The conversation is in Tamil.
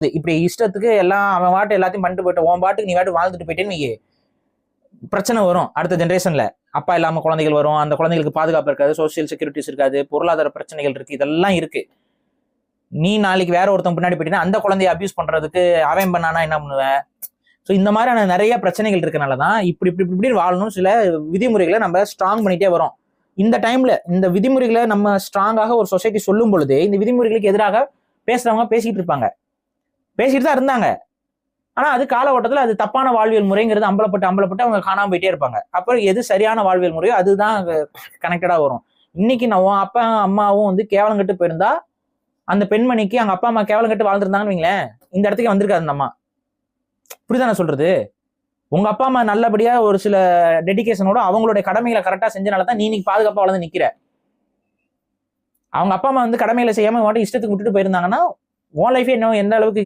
இப்படி இஷ்டத்துக்கு எல்லாம் அவன் வாட்டு எல்லாத்தையும் பண்ணிட்டு போயிட்டு உன் பாட்டுக்கு நீ வாட்டு வாழ்ந்துட்டு போயிட்டேன்னு நீ பிரச்சனை வரும் அடுத்த ஜென்ரேஷன்ல அப்பா இல்லாம குழந்தைகள் வரும். அந்த குழந்தைகளுக்கு பாதுகாப்பு இருக்காது சோசியல் செக்யூரிட்டிஸ் இருக்காது பொருளாதார பிரச்சனைகள் இருக்கு இதெல்லாம் இருக்கு. நீ நாளைக்கு வேற ஒருத்தன் பின்னாடி போயிட்டீங்கன்னா அந்த குழந்தைய அபியூஸ் பண்றதுக்கு அவன் பண்ணானா என்ன பண்ணுவேன் ஸோ இந்த மாதிரியான நிறைய பிரச்சனைகள் இருக்கனால தான் இப்படி இப்படி இப்படி வாழணும் சில விதிமுறைகளை நம்ம ஸ்ட்ராங் பண்ணிட்டே வரோம். இந்த டைம்ல இந்த விதிமுறைகளை நம்ம ஸ்ட்ராங்காக ஒரு சொசைட்டி சொல்லும் பொழுது இந்த விதிமுறைகளுக்கு எதிராக பேசுறவங்க பேசிக்கிட்டு இருப்பாங்க. பேசிட்டு தான் இருந்தாங்க. ஆனா அது காலகட்டத்தில் அது தப்பான வாழ்வியல் முறைங்கிறது அம்பலப்பட்டு அம்பலப்பட்டு அவங்க காணாம போயிட்டே இருப்பாங்க. அப்புறம் எது சரியான வாழ்வியல் முறையோ அதுதான் கனெக்டடாக வரும். இன்னைக்கு நான் உன் அப்பா அம்மாவும் வந்து கேவலம் கட்டு போயிருந்தா அந்த பெண்மணிக்கு அவங்க அப்பா அம்மா கேவலம் கட்டு வாழ்ந்துருந்தாங்கன்னு வைங்களேன் இந்த இடத்துக்கு வந்திருக்காது அந்த அம்மா. புரிதானே சொல்றது? உங்க அப்பா அம்மா நல்லபடியா ஒரு சில டெடிகேஷனோட அவங்களுடைய கடமைகளை கரெக்டா செஞ்சனால தான் நீ இன்னைக்கு பாதுகாப்பா வளர்ந்து நிக்கிற. அவங்க அப்பா அம்மா வந்து கடமைகளை செய்யாம மட்டும் இஷ்டத்துக்கு விட்டுட்டு போயிருந்தாங்கன்னா உன் லைஃபே என்ன எந்த அளவுக்கு